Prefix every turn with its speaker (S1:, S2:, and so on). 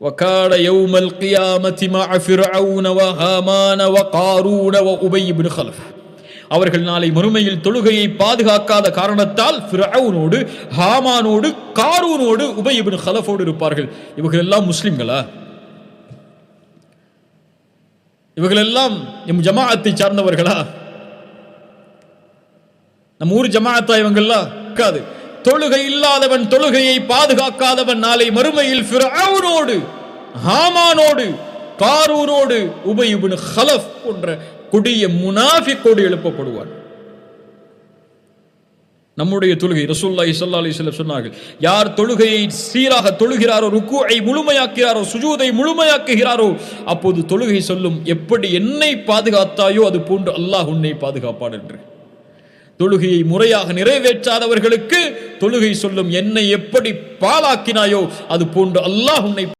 S1: وكان يوم القيامة مع فرعون وهامان وقارون وأبي بن خلف அவர்கள் நாளை மறுமையில் தொழுகையை பாதுகாக்காத காரணத்தால் ஃபிரௌனோடு ஹாமானோடு காரூனோடு உபய் இப்னு ஹலஃபோடு இருப்பார்கள் இவர்கள் எல்லாம் முஸ்லிம்களா இவர்கள் எல்லாம் எம் ஜமாஅத்தை சார்ந்தவர்களா நம்ம ஊர் ஜமாஅத்தா இவங்கெல்லாம் இருக்காது தொழுகை இல்லாதவன் தொழுகையை பாதுகாக்காதவன் நாளை மறுமையில் ஃபிரௌனோடு ஹாமானோடு காரூரோடு உபயுபின் ஹலஃப் போன்ற கொடிய முனாஃபிக்கோடு எழுப்பப்படுவான். நம்முடைய தொழுகை ரசூல்லாஹி சல்லா அலி சொன்னார்கள் யார் தொழுகையை சீராக தொழுகிறாரோ ருக்குவை முழுமையாக்குகிறாரோ சுஜூதை முழுமையாக்குகிறாரோ அப்போது தொழுகை சொல்லும் எப்படி என்னை பாதுகாத்தாயோ அது போன்று அல்லாஹ் உன்னை பாதுகாப்பான் என்று. தொழுகையை முறையாக நிறைவேற்றாதவர்களுக்கு தொழுகை சொல்லும் என்னை எப்படி பாலாக்கினாயோ அது போன்று அல்லாஹ் உன்னை